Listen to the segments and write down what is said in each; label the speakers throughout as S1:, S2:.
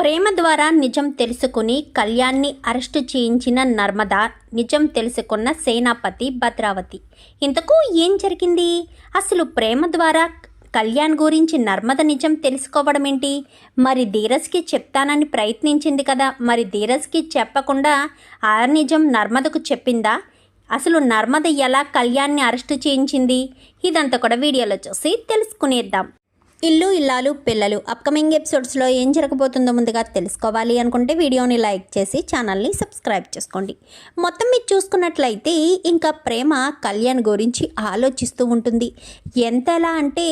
S1: ప్రేమ ద్వారా నిజం తెలుసుకుని కళ్యాణ్ని అరెస్టు చేయించిన నర్మద నిజం తెలుసుకున్న సేనాపతి భద్రావతి. ఇంతకు ఏం జరిగింది? అసలు ప్రేమ ద్వారా కళ్యాణ్ గురించి నర్మద నిజం తెలుసుకోవడం ఏంటి? మరి ధీరజ్కి చెప్తానని ప్రయత్నించింది కదా. మరి ధీరజ్కి చెప్పకుండా ఆ నిజం నర్మదకు చెప్పిందా? అసలు నర్మద ఎలా కళ్యాణ్ని అరెస్టు చేయించింది? ఇదంతా కూడా వీడియోలో చూసి తెలుసుకునేద్దాం. ఇల్లు ఇల్లాలు పిల్లలు. అప్కమింగ్ ఎపిసోడ్స్లో ఏం జరగబోతుందో ముందుగా తెలుసుకోవాలి అనుకుంటే వీడియోని లైక్ చేసి ఛానల్ని సబ్స్క్రైబ్ చేసుకోండి. మొత్తం మీరు చూసుకున్నట్లయితే ఇంకా ప్రేమ కళ్యాణ్ గురించి ఆలోచిస్తూ ఉంటుంది. ఎంతలా అంటే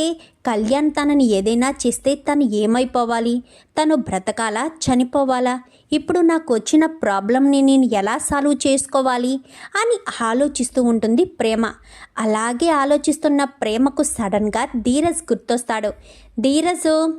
S1: కళ్యాణ్ తనని ఏదైనా చేస్తే తను ఏమైపోవాలి? తను బ్రతకాలా? చనిపోవాలా? ఇప్పుడు నాకు వచ్చిన ప్రాబ్లమ్ని నేను ఎలా సాల్వ్ చేసుకోవాలి? అని ఆలోచిస్తూ ఉంటుంది ప్రేమ. అలాగే ఆలోచిస్తున్న ప్రేమకు సడన్గా ధీరజ్ గుర్తొస్తాడు. ధీరజ్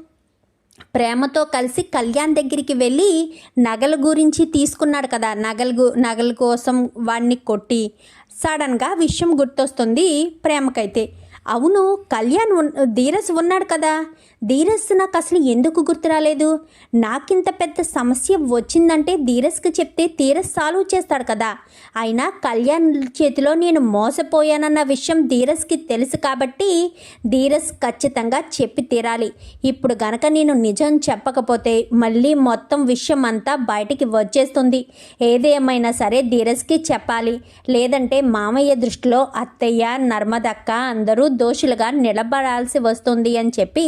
S1: ప్రేమతో కలిసి కళ్యాణ్ దగ్గరికి వెళ్ళి నగల గురించి తీసుకున్నాడు కదా. నగలు నగల కోసం వాడిని కొట్టి సడన్గా విషయం గుర్తొస్తుంది ప్రేమకైతే. అవును కళ్యాణ్ ఉన్ ధీరజ్ ఉన్నాడు కదా. ధీరస్ నాకు అసలు ఎందుకు గుర్తు రాలేదు నాకింత పెద్ద సమస్య వచ్చిందంటే ధీరస్కి చెప్తే ధీరస్ సాల్వ్ చేస్తాడు కదా. అయినా కళ్యాణ్ చేతిలో నేను మోసపోయానన్న విషయం ధీరస్కి తెలుసు కాబట్టి ధీరస్ ఖచ్చితంగా చెప్పి తీరాలి. ఇప్పుడు గనక నేను నిజం చెప్పకపోతే మళ్ళీ మొత్తం విషయం అంతా బయటికి వచ్చేస్తుంది. ఏదేమైనా సరే ధీరస్కి చెప్పాలి. లేదంటే మామయ్య దృష్టిలో అత్తయ్య నర్మదక్క అందరూ దోషులుగా నిలబడాల్సి వస్తుంది అని చెప్పి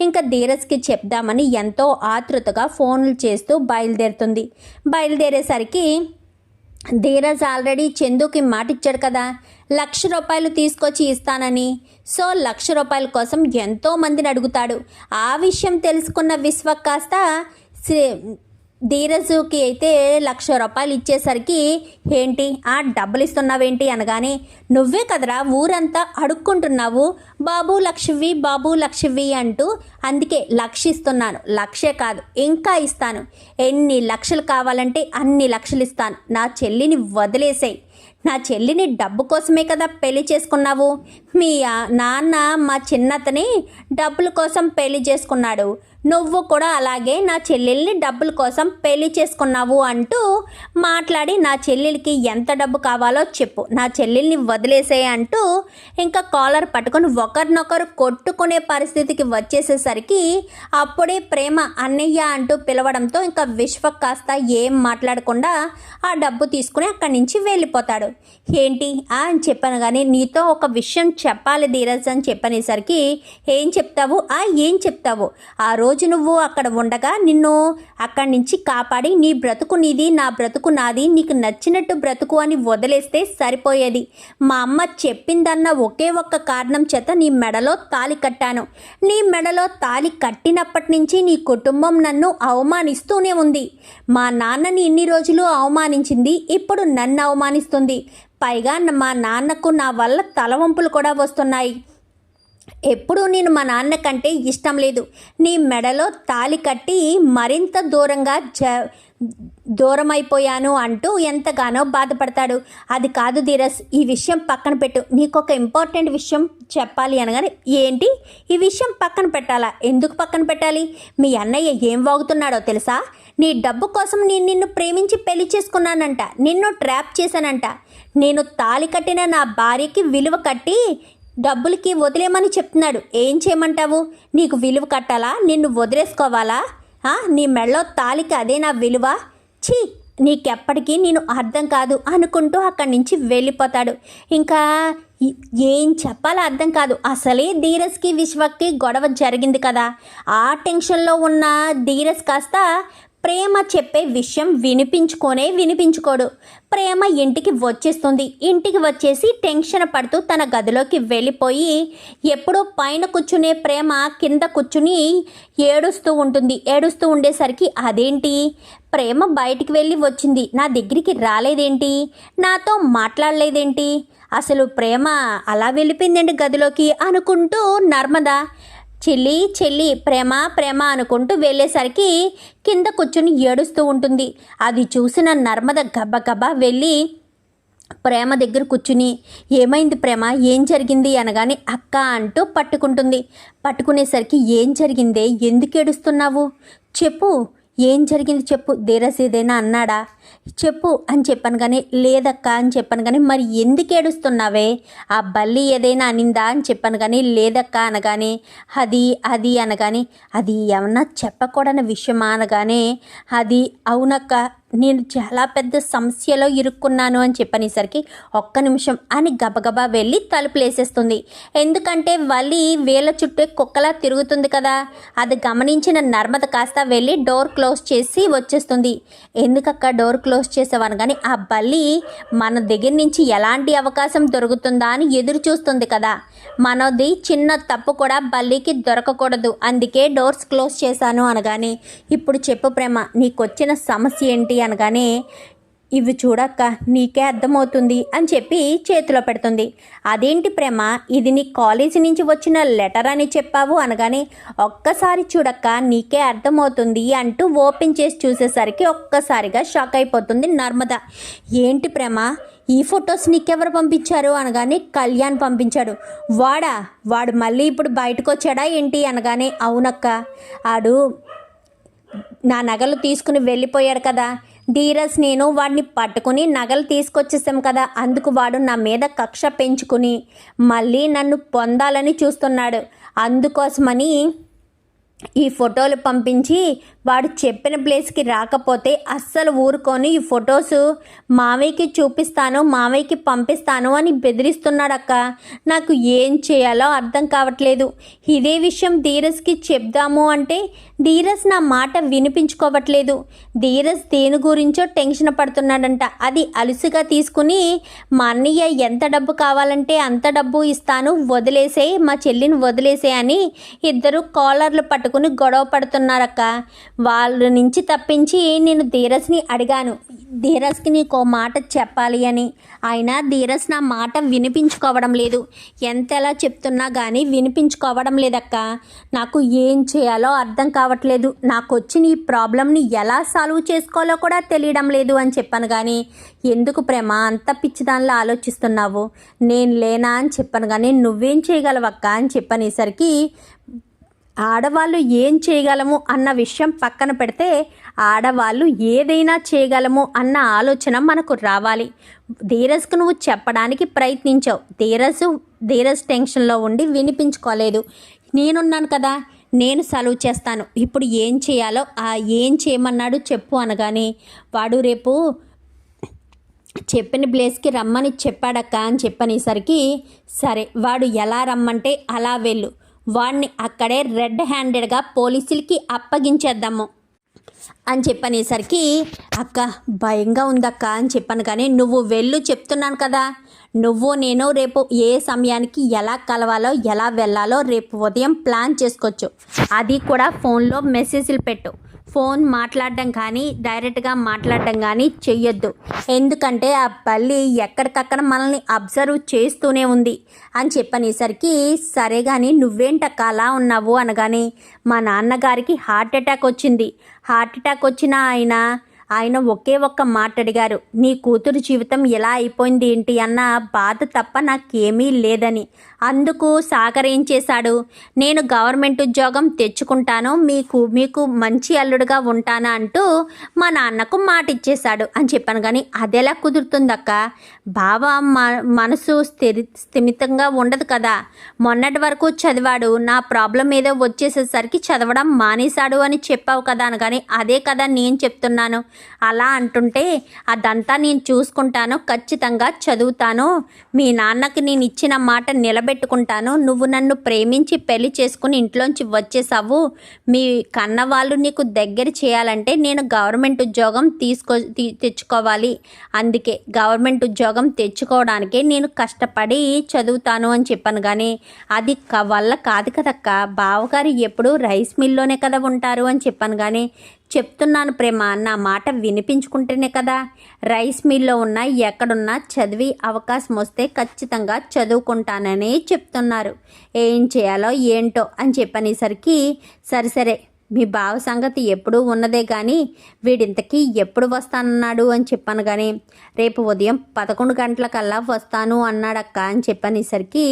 S1: ఇంకా ధీరజ్కి చెప్దామని ఎంతో ఆతృతగా ఫోన్లు చేస్తూ బయలుదేరుతుంది. బయలుదేరేసరికి ధీరజ్ ఆల్రెడీ చందుకి మాట ఇచ్చాడు కదా. లక్ష రూపాయలు తీసుకొచ్చి ఇస్తానని. సో లక్ష రూపాయల కోసం ఎంతో మందిని అడుగుతాడు. ఆ విషయం తెలుసుకున్న విశ్వ కాస్త శ్రీ- ధీరజుకి అయితే లక్ష రూపాయలు ఇచ్చేసరికి ఏంటి? ఆ డబ్బులు ఇస్తున్నావేంటి అనగానే నువ్వే కదరా ఊరంతా అడుక్కుంటున్నావు. బాబు లక్ష్మి బాబు లక్ష్మి అంటూ అందుకే లక్ష ఇస్తున్నాను. లక్షే కాదు ఇంకా ఇస్తాను. ఎన్ని లక్షలు కావాలంటే అన్ని లక్షలు ఇస్తాను నా చెల్లిని వదిలేసేయి. నా చెల్లిని డబ్బు కోసమే కదా పెళ్ళి చేసుకున్నావు? మీ నాన్న మా చిన్నతని డబ్బుల కోసం పెళ్ళి చేసుకున్నాడు. నువ్వు కూడా అలాగే నా చెల్లెల్ని డబ్బుల కోసం పెళ్ళి చేసుకున్నావు అంటూ మాట్లాడి నా చెల్లెలికి ఎంత డబ్బు కావాలో చెప్పు. నా చెల్లెల్ని వదిలేసే అంటూ ఇంకా కాలర్ పట్టుకొని ఒకరినొకరు కొట్టుకునే పరిస్థితికి వచ్చేసేసరికి అప్పుడే ప్రేమ అన్నయ్య అంటూ పిలవడంతో ఇంకా విశ్వ కాస్త ఏం మాట్లాడకుండా ఆ డబ్బు తీసుకుని అక్కడి నుంచి వెళ్ళిపోతాడు. ఏంటి? ఆ అని చెప్పాను కానీ నీతో ఒక విషయం చెప్పాలి ధీరజ్ అని చెప్పనేసరికి ఏం చెప్తావు? ఆ ఏం చెప్తావు? ఆ రోజు నువ్వు అక్కడ ఉండగా నిన్ను అక్కడి నుంచి కాపాడి నీ బ్రతుకు నీది నా బ్రతుకు నాది నీకు నచ్చినట్టు బ్రతుకు అని వదిలేస్తే సరిపోయేది. మా అమ్మ చెప్పిందన్న ఒకే ఒక్క కారణం చేత నీ మెడలో తాలి కట్టాను. నీ మెడలో తాలి కట్టినప్పటి నుంచి నీ కుటుంబం నన్ను అవమానిస్తూనే ఉంది. మా నాన్నని ఇన్ని రోజులు అవమానించింది ఇప్పుడు నన్ను వస్తుంది. పైగా మా నాన్నకు నా వల్ల తలవంపులు కూడా వస్తున్నాయి. ఎప్పుడూ నేను మా నాన్న కంటే ఇష్టం లేదు. నీ మెడలో తాలి కట్టి మరింత దూరంగా జ దూరం అయిపోయాను అంటూ ఎంతగానో బాధపడతాడు. అది కాదు ధీరస్ ఈ విషయం పక్కన పెట్టు. నీకు ఒక ఇంపార్టెంట్ విషయం చెప్పాలి అనగానే ఏంటి? ఈ విషయం పక్కన పెట్టాలా? ఎందుకు పక్కన పెట్టాలి? మీ అన్నయ్య ఏం వాగుతున్నాడో తెలుసా? నీ డబ్బు కోసం నేను నిన్ను ప్రేమించి పెళ్ళి చేసుకున్నానంట. నిన్ను ట్రాప్ చేశానంట. నేను తాలి కట్టిన నా భార్యకి విలువ కట్టి డబ్బులకి వదిలేమని చెప్తున్నాడు. ఏం చేయమంటావు? నీకు విలువ కట్టాలా? నిన్ను వదిలేసుకోవాలా? నీ మెళ్ళో తాలికి అదే నా విలువ? ఛీ! నీకెప్పటికీ నేను అర్థం కాదు అనుకుంటూ అక్కడి నుంచి వెళ్ళిపోతాడు. ఇంకా ఏం చెప్పాలో అర్థం కాదు. అసలే ధీరజ్కి విశ్వకి గొడవ జరిగింది కదా. ఆ టెన్షన్లో ఉన్న ధీరజ్ కాస్త ప్రేమ చెప్పే విషయం వినిపించుకోనే వినిపించుకోడు. ప్రేమ ఇంటికి వచ్చేస్తుంది. ఇంటికి వచ్చేసి టెన్షన్ పడుతూ తన గదిలోకి వెళ్ళిపోయి ఎప్పుడూ పైన కూర్చునే ప్రేమ కింద కూర్చుని ఏడుస్తూ ఉంటుంది. ఏడుస్తూ ఉండేసరికి అదేంటి? ప్రేమ బయటికి వెళ్ళి వచ్చింది. నా దగ్గరికి రాలేదేంటి? నాతో మాట్లాడలేదేంటి? అసలు ప్రేమ అలా వెళ్ళిపోయిందండి గదిలోకి అనుకుంటూ నర్మదా చెల్లి చెల్లి ప్రేమ ప్రేమ అనుకుంటూ వెళ్ళేసరికి కింద కూర్చుని ఏడుస్తూ ఉంటుంది. అది చూసిన నర్మద గబగబా వెళ్ళి ప్రేమ దగ్గర కూర్చుని ఏమైంది ప్రేమ? ఏం జరిగింది? అనగానే అక్క అంటూ పట్టుకుంటుంది. పట్టుకునేసరికి ఏం జరిగిందే? ఎందుకు ఏడుస్తున్నావు? చెప్పు. ఏం జరిగింది చెప్పు. ధీరజ్ ఏదైనా అన్నాడా? చెప్పు అని చెప్పాను కానీ లేదక్క అని చెప్పాను కానీ మరి ఎందుకు ఏడుస్తున్నావే? ఆ బల్లి ఏదైనా అనిందా అని చెప్పాను కానీ లేదక్క అనగానే అది అది అనగానే అది ఏమన్నా చెప్పకూడని విషయమా అనగానే అది అవునక్క నేను చాలా పెద్ద సమస్యలో ఇరుక్కున్నాను అని చెప్పనేసరికి ఒక్క నిమిషం అని గబగబా వెళ్ళి తలుపులు వేసేస్తుంది. ఎందుకంటే వలి వేల చుట్టూ కుక్కలా తిరుగుతుంది కదా. అది గమనించిన నర్మద కాస్త వెళ్ళి డోర్ క్లోజ్ చేసి వచ్చేస్తుంది. ఎందుకక్క డోర్ డోర్ క్లోజ్ చేసేవాను కానీ ఆ బల్లి మన దగ్గర నుంచి ఎలాంటి అవకాశం దొరుకుతుందా అని ఎదురు చూస్తుంది కదా. మనది చిన్న తప్పు కూడా బల్లికి దొరకకూడదు అందుకే డోర్స్ క్లోజ్ చేశాను అనగానే ఇప్పుడు చెప్పు ప్రేమ నీకొచ్చిన సమస్య ఏంటి? అనగానే ఇవి చూడక్క నీకే అర్థమవుతుంది అని చెప్పి చేతిలో పెడుతుంది. అదేంటి ప్రేమ? ఇది నీ కాలేజీ నుంచి వచ్చిన లెటర్ అని చెప్పావు అనగానే ఒక్కసారి చూడక్క నీకే అర్థమవుతుంది అంటూ ఓపెన్ చేసి చూసేసరికి ఒక్కసారిగా షాక్ అయిపోతుంది నర్మద. ఏంటి ప్రేమ? ఈ ఫొటోస్ నీకెవరు పంపించారు అనగానే కళ్యాణ్ పంపించాడు. వాడా? వాడు మళ్ళీ ఇప్పుడు బయటకు వచ్చాడా ఏంటి అనగానే అవునక్క. ఆడు నా నగలు తీసుకుని వెళ్ళిపోయాడు కదా. ధీరజ్ నేను వాడిని పట్టుకుని నగలు తీసుకొచ్చేసాం కదా. అందుకు వాడు నా మీద కక్ష పెంచుకుని మళ్ళీ నన్ను పొందాలని చూస్తున్నాడు. అందుకోసమని ఈ ఫోటోలు పంపించి వాడు చెప్పిన ప్లేస్కి రాకపోతే అస్సలు ఊరుకొని. ఈ ఫొటోస్ మావయ్యకి చూపిస్తాను మావయ్యకి పంపిస్తాను అని బెదిరిస్తున్నాడక్క. నాకు ఏం చేయాలో అర్థం కావట్లేదు. ఇదే విషయం ధీరజ్కి చెప్దాము అంటే ధీరజ్ నా మాట వినిపించుకోవట్లేదు. ధీరజ్ దేని గురించో టెన్షన్ పడుతున్నాడంట. అది అలుసుగా తీసుకుని మా అన్నయ్య ఎంత డబ్బు కావాలంటే అంత డబ్బు ఇస్తాను వదిలేసే మా చెల్లిని వదిలేసే అని ఇద్దరు కాలర్లు పట్టుకుని గొడవ పడుతున్నారక్క. వాళ్ళ నుంచి తప్పించి నేను ధీరజ్ని అడిగాను. ధీరజ్కి నీకు మాట చెప్పాలి అని. అయినా ధీరజ్ నా మాట వినిపించుకోవడం లేదు. ఎంత ఎలా చెప్తున్నా కానీ వినిపించుకోవడం లేదక్క. నాకు ఏం చేయాలో అర్థం కావట్లేదు. నాకు వచ్చిన ఈ ప్రాబ్లమ్ని ఎలా సాల్వ్ చేసుకోవాలో కూడా తెలియడం లేదు అని చెప్పాను కానీ ఎందుకు ప్రేమ? అంత పిచ్చిదానిలో ఆలోచిస్తున్నావు. నేను లేనా అని చెప్పాను కానీ నువ్వేం చేయగలవక్క? అని చెప్పనేసరికి ఆడవాళ్ళు ఏం చేయగలము అన్న విషయం పక్కన పెడితే ఆడవాళ్ళు ఏదైనా చేయగలము అన్న ఆలోచన మనకు రావాలి. ధీరజ్కు నువ్వు చెప్పడానికి ప్రయత్నించావు. ధీరజ్ ధీరజ్ టెన్షన్లో ఉండి వినిపించుకోలేదు. నేనున్నాను కదా నేను సెలవు చేస్తాను. ఇప్పుడు ఏం చేయాలో ఆ ఏం చేయమన్నాడు చెప్పు అనగానే వాడు రేపు చెప్పిన ప్లేస్కి రమ్మని చెప్పాడక్క అని చెప్పనేసరికి సరే వాడు ఎలా రమ్మంటే అలా వెళ్ళు. వాడిని అక్కడే రెడ్ హ్యాండెడ్గా పోలీసులకి అప్పగించేద్దాము. అని చెప్పనేసరికి అక్క భయంగా ఉందక్క అని చెప్పాను కానీ నువ్వు వెళ్ళు చెప్తున్నాను కదా. నువ్వు నేను రేపు ఏ సమయానికి ఎలా కలవాలో ఎలా వెళ్ళాలో రేపు ఉదయం ప్లాన్ చేసుకోవచ్చు. అది కూడా ఫోన్లో మెసేజ్లు పెట్టు. ఫోన్ మాట్లాడడం కానీ డైరెక్ట్గా మాట్లాడడం కానీ చెయ్యొద్దు. ఎందుకంటే ఆ బల్లి ఎక్కడికక్కడ మనల్ని అబ్జర్వ్ చేస్తూనే ఉంది అని చెప్పనేసరికి సరే కానీ నువ్వేంటక్క అలా ఉన్నావు? అనగానే మా నాన్నగారికి హార్ట్ అటాక్ వచ్చింది. హార్ట్ అటాక్ వచ్చిన ఆయన ఆయన ఒకే ఒక్క మాట అడిగారు. నీ కూతురు జీవితం ఎలా అయిపోయింది ఏంటి? అన్న బాధ తప్ప నాకేమీ లేదని. అందుకు సహకరించేశాడు నేను గవర్నమెంట్ ఉద్యోగం తెచ్చుకుంటాను మీకు మీకు మంచి అల్లుడుగా ఉంటానా అంటూ మా నాన్నకు మాట ఇచ్చేశాడు అని చెప్పాను. కానీ అదెలా కుదురుతుందక్క? బావ మనసు స్థిరి స్థిమితంగా ఉండదు కదా. మొన్నటి వరకు చదివాడు నా ప్రాబ్లం ఏదో వచ్చేసేసరికి చదవడం మానేశాడు అని చెప్పావు కదా అనగాని అదే కదా నేను చెప్తున్నాను. అలా అంటుంటే అదంతా నేను చూసుకుంటాను ఖచ్చితంగా చదువుతాను. మీ నాన్నకి నేను ఇచ్చిన మాట పెట్టుకుంటాను నువ్వు నన్ను ప్రేమించి పెళ్ళి చేసుకుని ఇంట్లోంచి వచ్చేసావు. మీ కన్న వాళ్ళు నీకు దగ్గర చేయాలంటే నేను గవర్నమెంట్ ఉద్యోగం తీసుకో తీ- తెచ్చుకోవాలి. అందుకే గవర్నమెంట్ ఉద్యోగం తెచ్చుకోవడానికే నేను కష్టపడి చదువుతాను అని చెప్పాను కానీ అది క- వల్ల కాదు కదక్క. బావగారు ఎప్పుడు రైస్ మిల్లోనే కదా ఉంటారు అని చెప్పాను కానీ చెప్తున్నాను ప్రేమ నా మాట వినిపించుకుంటేనే కదా. రైస్ మిల్లో ఉన్న ఎక్కడున్నా చదివి అవకాశం వస్తే ఖచ్చితంగా చదువుకుంటానని చెప్తున్నారు. ఏం చేయాలో ఏంటో అని చెప్పనేసరికి సరే సరే మీ బావ సంగతి ఎప్పుడూ ఉన్నదే కానీ వీడింతకీ ఎప్పుడు వస్తానన్నాడు అని చెప్పాను కానీ రేపు ఉదయం పదకొండు గంటలకల్లా వస్తాను అన్నాడక్క అని చెప్పనేసరికి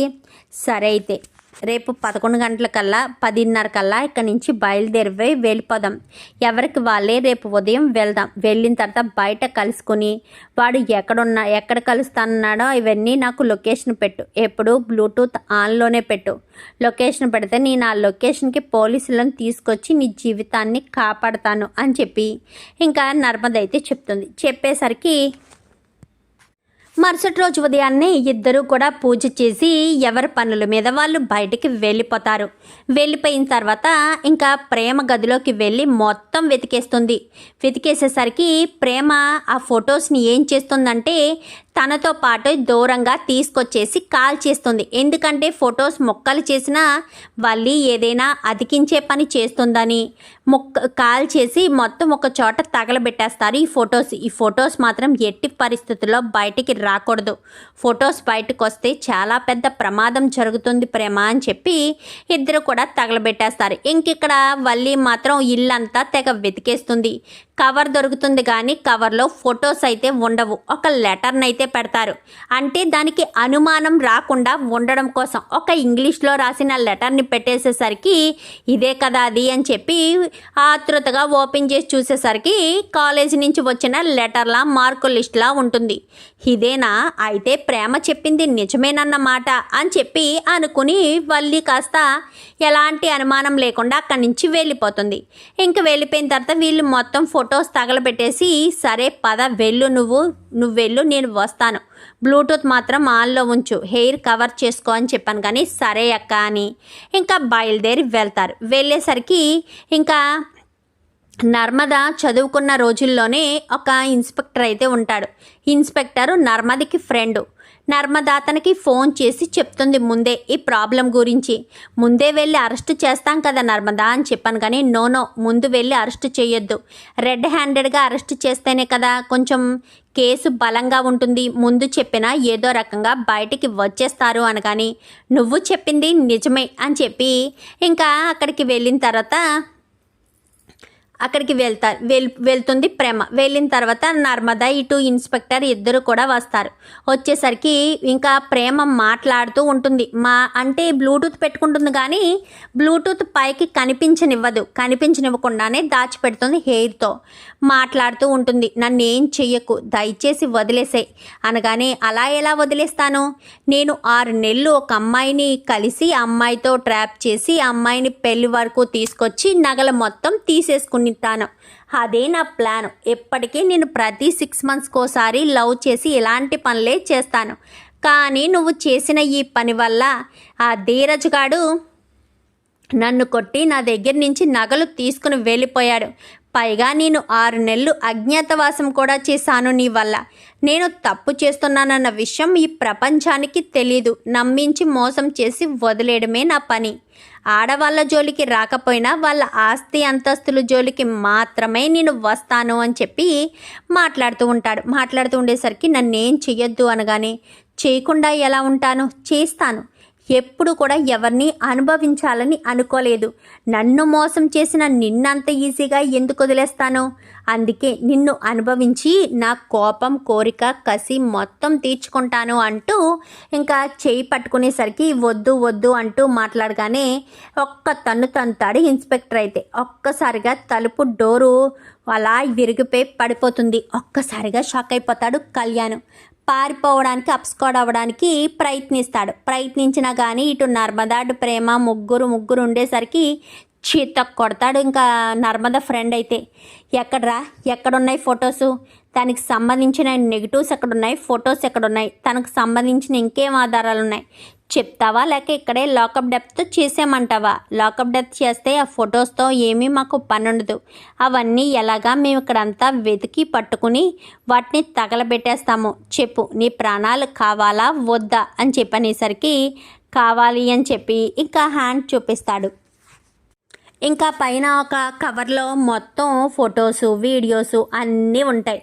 S1: సరే అయితే రేపు పదకొండు గంటల కల్లా పదిన్నర కల్లా ఇక్కడ నుంచి బయలుదేరిపోయి వెళ్ళిపోదాం ఎవరికి వాళ్ళే రేపు ఉదయం వెళ్దాం. వెళ్ళిన తర్వాత బయట కలుసుకుని వాడు ఎక్కడున్నా ఎక్కడ కలుస్తానన్నాడో ఇవన్నీ నాకు లొకేషన్ పెట్టు. ఎప్పుడు బ్లూటూత్ ఆన్లోనే పెట్టు. లొకేషన్ పెడితే నేను ఆ లొకేషన్కి పోలీసులను తీసుకొచ్చి నీ జీవితాన్ని కాపాడతాను అని చెప్పి. ఇంకా నర్మద అయితే చెప్తుంది. చెప్పేసరికి మరుసటి రోజు ఉదయాన్నే ఇద్దరూ కూడా పూజ చేసి ఎవరి పనుల మీద వాళ్ళు బయటికి వెళ్ళిపోతారు. వెళ్ళిపోయిన తర్వాత ఇంకా ప్రేమ గదిలోకి వెళ్ళి మొత్తం వెతికేస్తుంది. వెతికేసేసరికి ప్రేమ ఆ ఫొటోస్ని ఏం చేస్తుందంటే తనతో పాటు దూరంగా తీసుకొచ్చేసి కాల్ చేస్తుంది. ఎందుకంటే ఫొటోస్ మొక్కలు చేసినా వల్లి ఏదైనా అతికించే పని చేస్తుందని మొక్క కాల్ చేసి మొత్తం ఒక చోట తగలబెట్టేస్తారు. ఈ ఫొటోస్ ఈ ఫొటోస్ మాత్రం ఎట్టి పరిస్థితుల్లో బయటికి రాకూడదు. ఫొటోస్ బయటకు వస్తే చాలా పెద్ద ప్రమాదం జరుగుతుంది ప్రేమ అని చెప్పి ఇద్దరు కూడా తగలబెట్టేస్తారు. ఇంక ఇక్కడ వల్లి మాత్రం ఇల్లంతా తెగ వెతికేస్తుంది. కవర్ దొరుకుతుంది కానీ కవర్లో ఫొటోస్ అయితే ఉండవు. ఒక లెటర్ని అయితే పెడతారు. అంటే దానికి అనుమానం రాకుండా ఉండడం కోసం ఒక ఇంగ్లీష్లో రాసిన లెటర్ని పెట్టేసేసరికి ఇదే కదా అది అని చెప్పి ఆతృతగా ఓపెన్ చేసి చూసేసరికి కాలేజీ నుంచి వచ్చిన లెటర్లా మార్కు లిస్ట్లా ఉంటుంది. ఇదేనా? అయితే ప్రేమ చెప్పింది నిజమేనన్నమాట అని చెప్పి అనుకుని వల్లి కాస్త ఎలాంటి అనుమానం లేకుండా అక్కడి నుంచి వెళ్ళిపోతుంది. ఇంక వెళ్ళిపోయిన తర్వాత వీళ్ళు మొత్తం ఫొటోస్ తగలబెట్టేసి సరే పద వెళ్ళు నువ్వు నువ్వు వెళ్ళు నేను వస్తాను. బ్లూటూత్ మాత్రం ఆన్లో ఉంచు హెయిర్ కవర్ చేసుకో అని చెప్పాను కానీ సరే అక్క అని. ఇంకా బయలుదేరి వెళ్తారు. వెళ్ళేసరికి ఇంకా నర్మద చదువుకున్న రోజుల్లోనే ఒక ఇన్స్పెక్టర్ అయితే ఉంటాడు. Inspector నర్మదికి friend. నర్మద అతనికి ఫోన్ చేసి చెప్తుంది ముందే ఈ ప్రాబ్లం గురించి. ముందే వెళ్ళి అరెస్ట్ చేస్తాం కదా నర్మదా అని చెప్పాను కానీ నో నో ముందు వెళ్ళి అరెస్ట్ చేయొద్దు రెడ్ హ్యాండెడ్గా అరెస్ట్ చేస్తేనే కదా కొంచెం కేసు బలంగా ఉంటుంది. ముందు చెప్పినా ఏదో రకంగా బయటికి వచ్చేస్తారు అనగాని నువ్వు చెప్పింది నిజమే అని చెప్పి ఇంకా అక్కడికి వెళ్ళిన తర్వాత అక్కడికి వెళ్తారు వెల్ వెళ్తుంది ప్రేమ. వెళ్ళిన తర్వాత నర్మదా ఇటు ఇన్స్పెక్టర్ ఇద్దరు కూడా వస్తారు. వచ్చేసరికి ఇంకా ప్రేమ మాట్లాడుతూ ఉంటుంది. మా అంటే బ్లూటూత్ పెట్టుకుంటుంది కానీ బ్లూటూత్ పైకి కనిపించనివ్వదు. కనిపించనివ్వకుండానే దాచిపెడుతుంది హెయిర్తో. మాట్లాడుతూ ఉంటుంది. నన్ను ఏం చెయ్యకు దయచేసి వదిలేసాయి. అనగానే అలా ఎలా వదిలేస్తాను? నేను ఆరు నెలలు ఒక అమ్మాయిని కలిసి అమ్మాయితో ట్రాప్ చేసి అమ్మాయిని పెళ్ళి వరకు తీసుకొచ్చి నగల మొత్తం తీసేసుకుని తీసేసుకుంటాను అదే నా ప్లాన్. ఎప్పటికీ నేను ప్రతి సిక్స్ మంత్స్కి ఒకసారి లవ్ చేసి ఇలాంటి పనులే చేస్తాను. కానీ నువ్వు చేసిన ఈ పని వల్ల ఆ ధీరజ్ గాడు నన్ను కొట్టి నా దగ్గర నుంచి నగలు తీసుకుని వెళ్ళిపోయాడు. పైగా నేను ఆరు నెలలు అజ్ఞాతవాసం కూడా చేశాను నీ వల్ల. నేను తప్పు చేస్తున్నానన్న విషయం ఈ ప్రపంచానికి తెలీదు. నమ్మించి మోసం చేసి వదిలేయడమే నా పని. ఆడవాళ్ళ జోలికి రాకపోయినా వాళ్ళ ఆస్తి అంతస్తుల జోలికి మాత్రమే నేను వస్తాను అని చెప్పి మాట్లాడుతూ ఉంటాడు. మాట్లాడుతూ ఉండేసరికి నన్నేం చెయ్యొద్దు అనగానే చేయకుండా ఎలా ఉంటాను? చేస్తాను. ఎప్పుడు కూడా ఎవరిని అనుభవించాలని అనుకోలేదు. నన్ను మోసం చేసిన నిన్నంత ఈజీగా ఎందుకు వదిలేస్తాను? అందుకే నిన్ను అనుభవించి నా కోపం కోరిక కసి మొత్తం తీర్చుకుంటాను అంటూ ఇంకా చేయి పట్టుకునేసరికి వద్దు వద్దు అంటూ మాట్లాడగానే ఒక్క తన్ను తంతాడు ఇన్స్పెక్టర్ అయితే. ఒక్కసారిగా తలుపు డోరు అలా విరిగిపోయి పడిపోతుంది. ఒక్కసారిగా షాక్ అయిపోతాడు కళ్యాణ్. పారిపోవడానికి అప్స్కోడ్ అవ్వడానికి ప్రయత్నిస్తాడు. ప్రయత్నించినా కానీ ఇటు నర్మదా అటు ప్రేమ ముగ్గురు ముగ్గురు ఉండేసరికి చీత కొడతాడు. ఇంకా నర్మద ఫ్రెండ్ అయితే ఎక్కడరా? ఎక్కడున్నాయి ఫొటోసు దానికి సంబంధించిన నెగిటివ్స్ ఎక్కడున్నాయి? ఫొటోస్ ఎక్కడున్నాయి? తనకు సంబంధించిన ఇంకేం ఆధారాలు ఉన్నాయి చెప్తావా? లేక ఇక్కడే లాకప్ డెప్త్ చేసామంటావా లాకప్ డెప్త్ చేస్తే ఆ ఫొటోస్తో ఏమీ మాకు పని ఉండదు అవన్నీ ఎలాగా మేము ఇక్కడంతా వెతికి పట్టుకుని వాటిని తగలబెట్టేస్తాము. చెప్పు నీ ప్రాణాలు కావాలా? వద్దా? అని చెప్పనేసరికి కావాలి అని చెప్పి ఇంకా హ్యాండ్ చూపిస్తాడు. ఇంకా పైన ఒక కవర్లో మొత్తం ఫొటోసు వీడియోసు అన్నీ ఉంటాయి.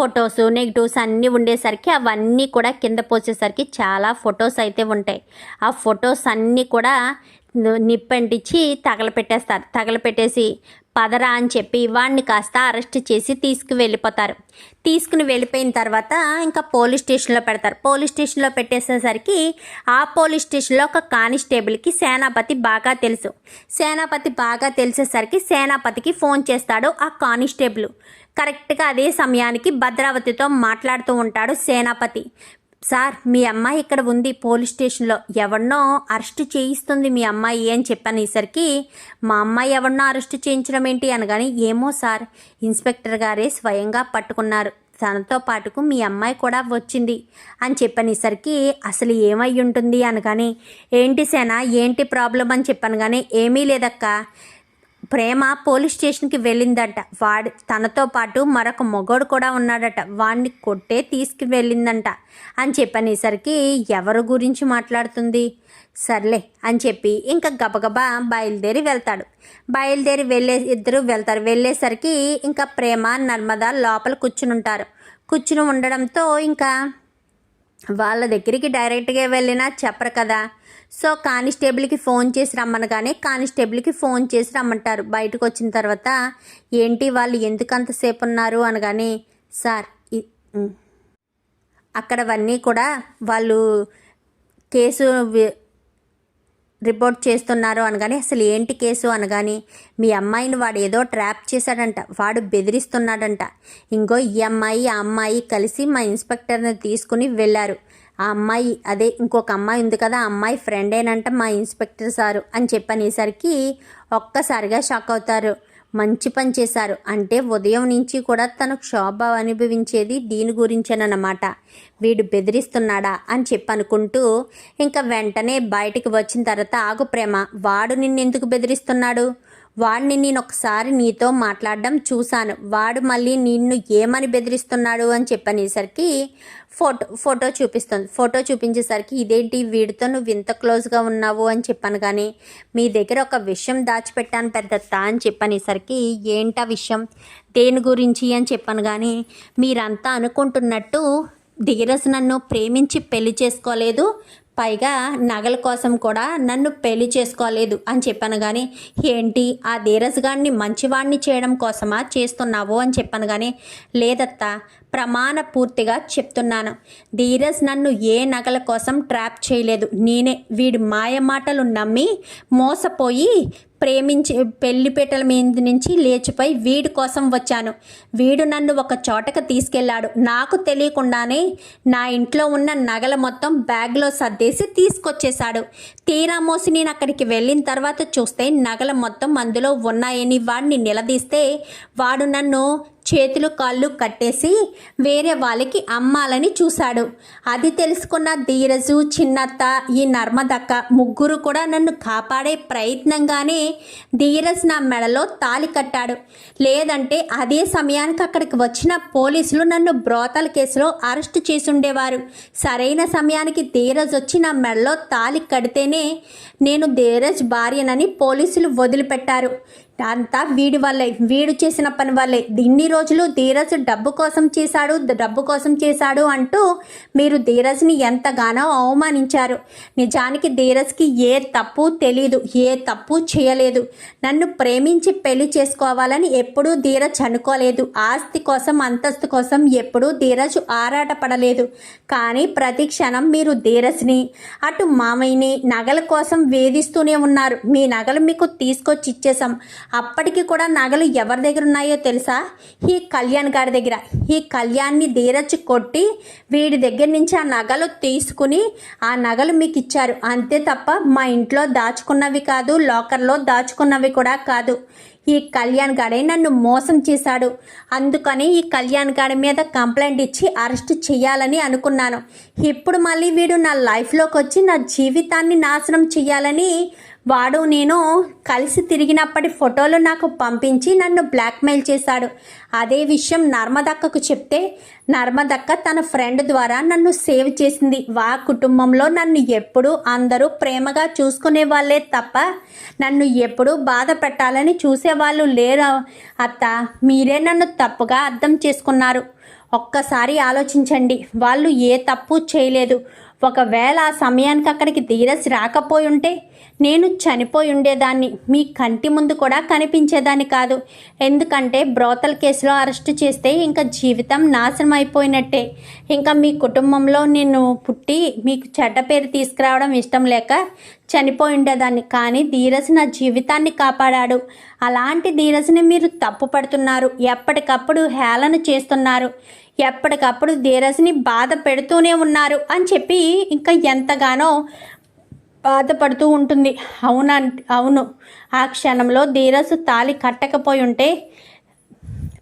S1: ఫొటోస్ నెగిటివ్స్ అన్నీ ఉండేసరికి అవన్నీ కూడా కింద పోసేసరికి చాలా ఫొటోస్ అయితే ఉంటాయి. ఆ ఫొటోస్ అన్నీ కూడా నిప్పంటించి తగలపెట్టేస్తారు. తగలపెట్టేసి పదరా అని చెప్పి వాడిని కాస్త అరెస్ట్ చేసి తీసుకువెళ్ళిపోతారు. తీసుకుని వెళ్ళిపోయిన తర్వాత ఇంకా పోలీస్ స్టేషన్లో పెడతారు. పోలీస్ స్టేషన్లో పెట్టేసేసరికి ఆ పోలీస్ స్టేషన్లో ఒక కానిస్టేబుల్కి సేనాపతి బాగా తెలుసు. సేనాపతి బాగా తెలిసేసరికి సేనాపతికి ఫోన్ చేస్తాడు ఆ కానిస్టేబుల్. కరెక్ట్గా అదే సమయానికి భద్రావతితో మాట్లాడుతూ ఉంటాడు సేనాపతి. సార్ మీ అమ్మాయి ఇక్కడ ఉంది పోలీస్ స్టేషన్లో. ఎవరినో అరెస్ట్ చేయిస్తుంది మీ అమ్మాయి అని చెప్పాను ఈసరికి. మా అమ్మాయి ఎవరినో అరెస్ట్ చేయించడం ఏంటి అనగాని ఏమో సార్ ఇన్స్పెక్టర్ గారే స్వయంగా పట్టుకున్నారు. తనతో పాటుకు మీ అమ్మాయి కూడా వచ్చింది అని చెప్పనేసరికి అసలు ఏమై ఉంటుంది అనగాని ఏంటి సేనా ఏంటి ప్రాబ్లం? అని చెప్పాను కానీ ఏమీ లేదక్క. ప్రేమ పోలీస్ స్టేషన్కి వెళ్ళిందట. వాడి తనతో పాటు మరొక మొగోడు కూడా ఉన్నాడట. వాడిని కొట్టే తీసుకు వెళ్ళిందంట అని చెప్పనేసరికి ఎవరి గురించి మాట్లాడుతుంది? సర్లే అని చెప్పి ఇంకా గబగబా బయలుదేరి వెళ్తాడు. బయలుదేరి వెళ్ళే ఇద్దరు వెళ్తారు. వెళ్ళేసరికి ఇంకా ప్రేమ నర్మద లోపల కూర్చుని ఉంటారు కూర్చుని ఉండడంతో ఇంకా వాళ్ళ దగ్గరికి డైరెక్ట్గా వెళ్ళినా చెప్పరు కదా. సో కానిస్టేబుల్కి ఫోన్ చేసి రమ్మనగానే కానిస్టేబుల్కి ఫోన్ చేసి రమ్మంటారు. బయటకు వచ్చిన తర్వాత ఏంటి వాళ్ళు ఎందుకు అంతసేపు ఉన్నారు అనగానే సార్ అక్కడవన్నీ కూడా వాళ్ళు కేసు రిపోర్ట్ చేస్తున్నారు అనగానే అసలు ఏంటి కేసు అనగాని మీ అమ్మాయిని వాడు ఏదో ట్రాప్ చేశాడంట వాడు బెదిరిస్తున్నాడంట. ఇంకో ఈ అమ్మాయి ఆ అమ్మాయి కలిసి మా ఇన్స్పెక్టర్ని తీసుకుని వెళ్ళారు. ఆ అమ్మాయి అదే ఇంకొక అమ్మాయి ఉంది కదా ఆ అమ్మాయి ఫ్రెండేనంట మా ఇన్స్పెక్టర్ సారు అని చెప్పనేసరికి ఒక్కసారిగా షాక్ అవుతారు. మంచి పని చేశారు. అంటే ఉదయం నుంచి కూడా తను క్షోభ అనుభవించేది దీని గురించేనన్నమాట. వీడు బెదిరిస్తున్నాడా అని చెప్పి అనుకుంటూ ఇంకా వెంటనే బయటికి వచ్చిన తర్వాత ఆగు ప్రేమ వాడు నిన్నెందుకు బెదిరిస్తున్నాడు? వాడిని నేను ఒకసారి నీతో మాట్లాడడం చూశాను. వాడు మళ్ళీ నిన్ను ఏమని బెదిరిస్తున్నాడు అని చెప్పనేసరికి ఫోటో ఫోటో చూపిస్తుంది. ఫోటో చూపించేసరికి ఇదేంటి వీడితో నువ్వు ఇంత క్లోజ్గా ఉన్నావు అని చెప్పాను కానీ మీ దగ్గర ఒక విషయం దాచిపెట్టాను పెద్దత్త అని చెప్పనేసరికి ఏంటా విషయం? దేని గురించి అని చెప్పాను కానీ మీరంతా అనుకుంటున్నట్టు ధీరజ్ నన్ను ప్రేమించి పెళ్ళి చేసుకోలేదు. పైగా నగల కోసం కూడా నన్ను పెళ్ళి చేసుకోలేదు అని చెప్పాను కానీ ఏంటి ఆ ధీరజ్ గారిని మంచివాడిని చేయడం కోసమా చేస్తున్నావు? అని చెప్పాను కానీ లేదత్తా ప్రమాణ పూర్తిగా చెప్తున్నాను. ధీరజ్ నన్ను ఏ నగల కోసం ట్రాప్ చేయలేదు. నేనే వీడి మాయ మాటలు నమ్మి మోసపోయి ప్రేమించి పెళ్ళిపేటల మీద నుంచి లేచిపోయి వీడి కోసం వచ్చాను. వీడు నన్ను ఒక చోటకు తీసుకెళ్ళాడు. నాకు తెలియకుండానే నా ఇంట్లో ఉన్న నగల మొత్తం బ్యాగ్లో సర్దేసి తీసుకొచ్చేశాడు. తీరా మోసి నేను అక్కడికి వెళ్ళిన తర్వాత చూస్తే నగల మొత్తం అందులో ఉన్నాయని వాడిని నిలదీస్తే వాడు నన్ను చేతులు కాళ్ళు కట్టేసి వేరే వాళ్ళకి అమ్మాలని చూశాడు. అది తెలుసుకున్న ధీరజు చిన్నత్త ఈ నర్మదక్క ముగ్గురు కూడా నన్ను కాపాడే ప్రయత్నంగానే ధీరజ్ నా మెడలో తాలి కట్టాడు. లేదంటే అదే సమయానికి అక్కడికి వచ్చిన పోలీసులు నన్ను బ్రోతల కేసులో అరెస్ట్ చేసుండేవారు. సరైన సమయానికి ధీరజ్ వచ్చి నా మెడలో తాలి కడితేనే నేను ధీరజ్ భార్యనని పోలీసులు వదిలిపెట్టారు. అంతా వీడి వల్లే వీడు చేసిన పని వల్లే. ఇన్ని రోజులు ధీరజ్ డబ్బు కోసం చేశాడు డబ్బు కోసం చేశాడు అంటూ మీరు ధీరజ్ని ఎంతగానో అవమానించారు. నిజానికి ధీరజ్కి ఏ తప్పు తెలీదు ఏ తప్పు చేయలేదు. నన్ను ప్రేమించి పెళ్ళి చేసుకోవాలని ఎప్పుడూ ధీరజ్ అనుకోలేదు. ఆస్తి కోసం అంతస్తు కోసం ఎప్పుడూ ధీరజ్ ఆరాటపడలేదు. కానీ ప్రతి క్షణం మీరు ధీరజ్ని అటు మామయ్యని నగల కోసం వేధిస్తూనే ఉన్నారు. మీ నగలు మీకు తీసుకొచ్చి ఇచ్చేసాం అప్పటికి కూడా నగలు ఎవరి దగ్గర ఉన్నాయో తెలుసా? ఈ కళ్యాణ్ గారి దగ్గర. ఈ కళ్యాణ్ని ధీరచి కొట్టి వీడి దగ్గర నుంచి ఆ నగలు తీసుకుని ఆ నగలు మీకు ఇచ్చారు. అంతే తప్ప మా ఇంట్లో దాచుకున్నవి కాదు లాకర్లో దాచుకున్నవి కూడా కాదు. ఈ కళ్యాణ్ గాడే నన్ను మోసం చేశాడు. అందుకని ఈ కళ్యాణ్ గాడి మీద కంప్లైంట్ ఇచ్చి అరెస్ట్ చేయాలని అనుకున్నాను. ఇప్పుడు మళ్ళీ వీడు నా లైఫ్లోకి వచ్చి నా జీవితాన్ని నాశనం చేయాలని వాడు నేను కలిసి తిరిగినప్పటి ఫోటోలు నాకు పంపించి నన్ను బ్లాక్మెయిల్ చేశాడు. అదే విషయం నర్మదక్కకు చెప్తే నర్మదక్క తన ఫ్రెండ్ ద్వారా నన్ను సేవ్ చేసింది. వా కుటుంబంలో నన్ను ఎప్పుడూ అందరూ ప్రేమగా చూసుకునే వాళ్ళే తప్ప నన్ను ఎప్పుడూ బాధ పెట్టాలని చూసేవాళ్ళు లేరు అత్త. మీరే నన్ను తప్పుగా అర్థం చేసుకున్నారు. ఒక్కసారి ఆలోచించండి. వాళ్ళు ఏ తప్పు చేయలేదు. ఒకవేళ ఆ సమయానికి అక్కడికి ధీరస్ రాకపోయి ఉంటే నేను చనిపోయి ఉండేదాన్ని మీ కంటి ముందు కూడా కనిపించేదాన్ని కాదు. ఎందుకంటే బ్రోతల్ కేసులో అరెస్ట్ చేస్తే ఇంకా జీవితం నాశనం అయిపోయినట్టే. ఇంకా మీ కుటుంబంలో నేను పుట్టి మీకు చెడ్డ పేరు తీసుకురావడం ఇష్టం లేక చనిపోయి ఉండేదాన్ని. కానీ ధీరజ్ నా జీవితాన్ని కాపాడాడు. అలాంటి ధీరజ్ని మీరు తప్పు పడుతున్నారు. ఎప్పటికప్పుడు హేళన చేస్తున్నారు. ఎప్పటికప్పుడు ధీరజ్ని బాధ పెడుతూనే ఉన్నారు అని చెప్పి ఇంకా ఎంతగానో బాధపడుతూ ఉంటుంది. అవునా అవును. ఆ క్షణంలో ధీరస్సు తాలి కట్టకపోయి ఉంటే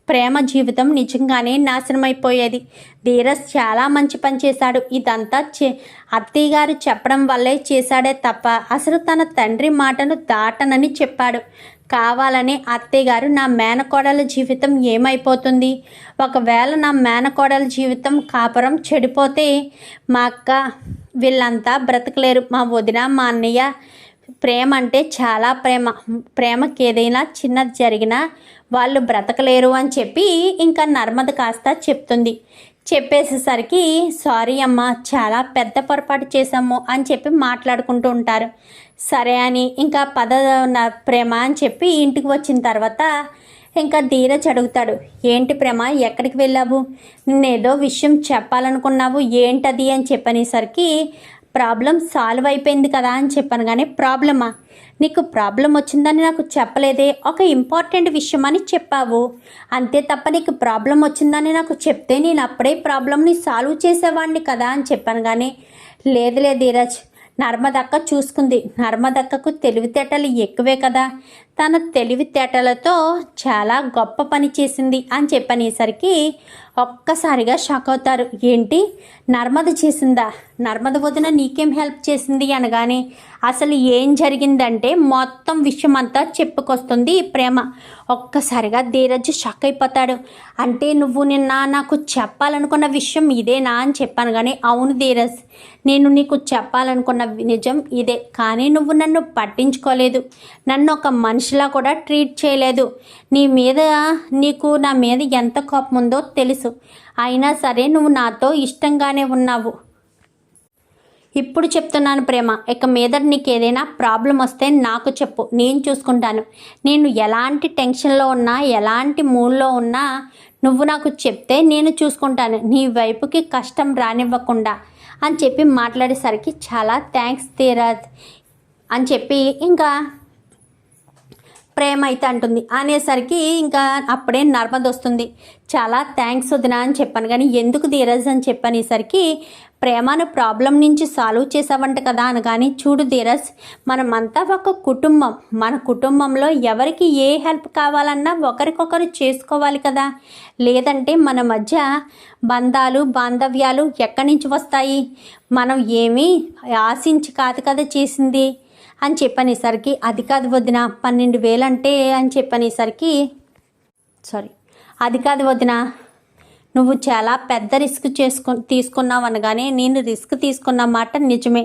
S1: ప్రేమ జీవితం నిజంగానే నాశనమైపోయేది. ధీరస్ చాలా మంచి పని చేశాడు. ఇదంతా చే అత్తయ్య గారు చెప్పడం వల్లే చేశాడే తప్ప అసలు తన తండ్రి మాటను దాటనని చెప్పాడు. కావాలని అత్తయ్యగారు నా మేనకోడల జీవితం ఏమైపోతుంది? ఒకవేళ నా మేనకోడల జీవితం కాపురం చెడిపోతే మా అక్క వీళ్ళంతా బ్రతకలేరు. మా వదిన మా అన్నయ్య ప్రేమ అంటే చాలా ప్రేమ. ప్రేమకి ఏదైనా చిన్నది జరిగినా వాళ్ళు బ్రతకలేరు అని చెప్పి ఇంకా నర్మద కాస్త చెప్తుంది. చెప్పేసేసరికి సారీ అమ్మ చాలా పెద్ద పొరపాటు చేశాము అని చెప్పి మాట్లాడుకుంటూ ఉంటారు. సరే అని ఇంకా పద ప్రేమ అని చెప్పి ఇంటికి వచ్చిన తర్వాత ఇంకా ధీరజ్ అడుగుతాడు ఏంటి ప్రేమ ఎక్కడికి వెళ్ళావు? నేనేదో విషయం చెప్పాలనుకున్నావు ఏంటది? అని చెప్పనేసరికి ప్రాబ్లం సాల్వ్ అయిపోయింది కదా అని చెప్పాను కానీ ప్రాబ్లమా? నీకు ప్రాబ్లం వచ్చిందని నాకు చెప్పలేదే ఒక ఇంపార్టెంట్ విషయం అని చెప్పావు. అంతే తప్ప నీకు ప్రాబ్లం వచ్చిందని నాకు చెప్తే నేను అప్పుడే ప్రాబ్లమ్ని సాల్వ్ చేసేవాడిని కదా అని చెప్పాను కానీ లేదులే ధీరజ్ నర్మదక్క చూసుకుంది. నర్మదక్కకు తెలివితేటలు ఎక్కువే కదా. తన తెలివితేటలతో చాలా గొప్ప పని చేసింది అని చెప్పనేసరికి ఒక్కసారిగా షాక్ అవుతారు. ఏంటి? నర్మద చేసిందా? నర్మద వదిన నీకేం హెల్ప్ చేసింది అనగానే అసలు ఏం జరిగిందంటే మొత్తం విషయం అంతా చెప్పుకొస్తుంది ప్రేమ. ఒక్కసారిగా ధీరజ్ షాక్ అయిపోతాడు. అంటే నువ్వు నిన్న నాకు చెప్పాలనుకున్న విషయం ఇదేనా అని చెప్పాను కానీ అవును ధీరజ్ నేను నీకు చెప్పాలనుకున్న నిజం ఇదే. కానీ నువ్వు నన్ను పట్టించుకోలేదు. నన్ను ఒక మనిషి మనిషిలా కూడా ట్రీట్ చేయలేదు. నీ మీద నీకు నా మీద ఎంత కోపం ఉందో తెలుసు. అయినా సరే నువ్వు నాతో ఇష్టంగానే ఉన్నావు. ఇప్పుడు చెప్తున్నాను ప్రేమ. ఇక మీద నీకు ఏదైనా ప్రాబ్లం వస్తే నాకు చెప్పు. నేను చూసుకుంటాను. నేను ఎలాంటి టెన్షన్లో ఉన్నా ఎలాంటి మూడ్లో ఉన్నా నువ్వు నాకు చెప్తే నేను చూసుకుంటాను. నీ వైపుకి కష్టం రానివ్వకుండా. అని చెప్పి మాట్లాడేసరికి చాలా థ్యాంక్స్ తీరాజ్. అని చెప్పి ఇంకా ప్రేమ అయితే అంటుంది. అనేసరికి ఇంకా అప్పుడే నర్మద వస్తుంది. చాలా థ్యాంక్స్ వదిన అని చెప్పాను కానీ ఎందుకు ధీరజ్ అని చెప్పనేసరికి ప్రేమను ప్రాబ్లం నుంచి సాల్వ్ చేసావంట కదా అనగాని చూడు ధీరజ్ మనమంతా ఒక కుటుంబం. మన కుటుంబంలో ఎవరికి ఏ హెల్ప్ కావాలన్నా ఒకరికొకరు చేసుకోవాలి కదా. లేదంటే మన మధ్య బంధాలు బాంధవ్యాలు ఎక్కడి నుంచి వస్తాయి? మనం ఏమీ ఆశించి కాదు కదా చేసింది. అని చెప్పనేసరికి అది కాదు వదిన పన్నెండు వేలంటే అని చెప్పనేసరికి సారీ అది కాదు వదిన నువ్వు చాలా పెద్ద రిస్క్ చేసుకు తీసుకున్నావు అనగానే నేను రిస్క్ తీసుకున్న మాట నిజమే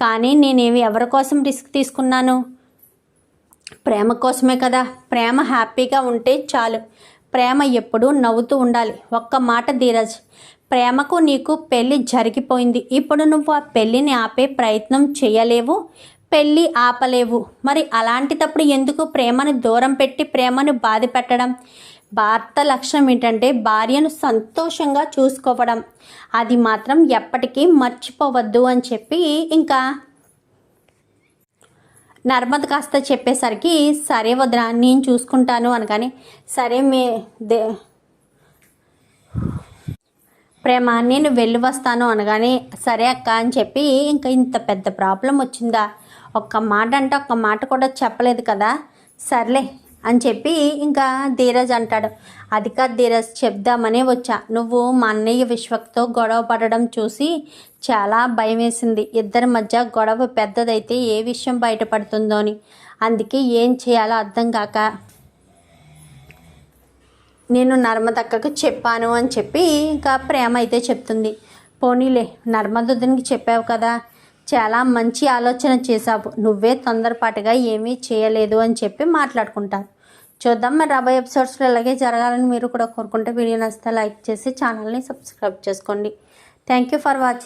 S1: కానీ నేనేమి ఎవరి కోసం రిస్క్ తీసుకున్నాను? ప్రేమ కోసమే కదా ప్రేమ హ్యాపీగా ఉంటే చాలు ప్రేమ ఎప్పుడూ నవ్వుతూ ఉండాలి ఒక్క మాట ధీరజ్ ప్రేమకు నీకు పెళ్ళి జరిగిపోయింది ఇప్పుడు నువ్వు ఆ పెళ్ళిని ఆపే ప్రయత్నం చేయలేవు పెళ్ళి ఆపలేవు. మరి అలాంటిటప్పుడు ఎందుకు ప్రేమను దూరం పెట్టి ప్రేమను బాధ పెట్టడం? భర్త లక్షణం ఏంటంటే భార్యను సంతోషంగా చూసుకోవడం. అది మాత్రం ఎప్పటికీ మర్చిపోవద్దు అని చెప్పి ఇంకా నర్మద్ కాస్త చెప్పేసరికి సరే వదరా నేను చూసుకుంటాను అనగానే సరే మీ దే ప్రేమ నేను వెళ్ళి వస్తాను అనగానే సరే అక్క అని చెప్పి ఇంకా ఇంత పెద్ద ప్రాబ్లం వచ్చిందా? ఒక్క మాట అంటే ఒక్క మాట కూడా చెప్పలేదు కదా. సర్లే అని చెప్పి ఇంకా ధీరజ్ అంటాడు. అది కాదు ధీరజ్ చెప్దామనే వచ్చా. నువ్వు మా అన్నయ్య విశ్వక్తో గొడవ పడడం చూసి చాలా భయం వేసింది. ఇద్దరి మధ్య గొడవ పెద్దదైతే ఏ విషయం బయటపడుతుందో అని అందుకే ఏం చేయాలో అర్థం కాక నేను నర్మదక్కకు చెప్పాను అని చెప్పి ఇంకా ప్రేమ అయితే చెప్తుంది. పోనీలే నర్మదుద్దునికి చెప్పావు కదా. చాలా మంచి ఆలోచన చేశావు. నువ్వే తొందరపాటుగా ఏమీ చేయలేదు అని చెప్పి మాట్లాడుకుంటారు. చూద్దాం మరి రాబోయే ఎపిసోడ్స్లో ఇలాగే జరగాలని మీరు కూడా కోరుకుంటే వీడియో నచ్చితే లైక్ చేసి ఛానల్ని సబ్స్క్రైబ్ చేసుకోండి. Thank you for watching